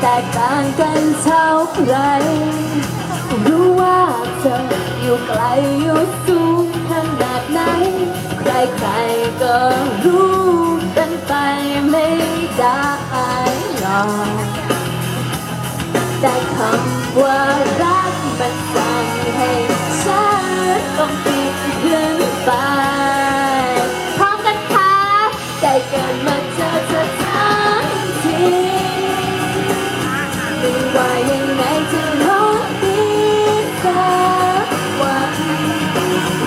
แตกต่างกันเท่าไหรรู้ว่าเธออยู่ไกลอยู่สูงขนาดไหน ใครๆก็รู้เป็นไปไม่ได้หรอกแต่คำว่ารักมันสั่งให้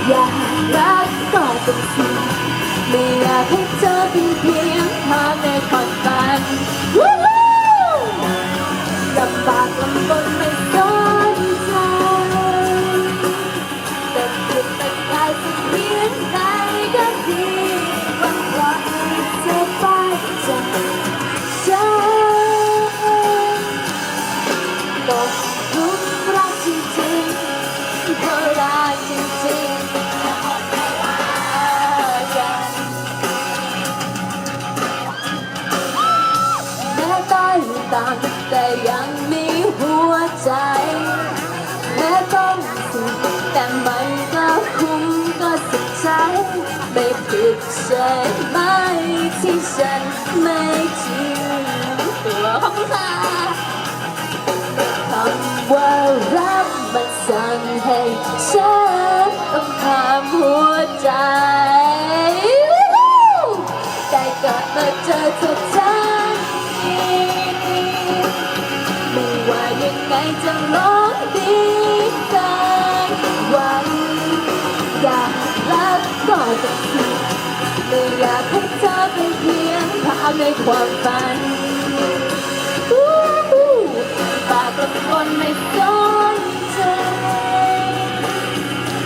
อยากรักก็ต้องสิ่งไม่อยากให้เธอเป็นเพียงเธอ ใช่ไหมที่ฉันไม่จริงตัวขอบคุณค่ะคำว่ารักมันสั่งให้ฉันต้องทำหัวใจได้เกิดมาเจอเธอทั้งทีไม่ว่ายังไงจะร้องดีกันวันอยากรักก็ต้อง ไม่อยากให้เธอเป็นเพียงภาพในความฝันปากกับคนไม่สนใจ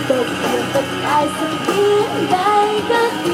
ตกเพียงตะกายสักเพียงใดก็ดี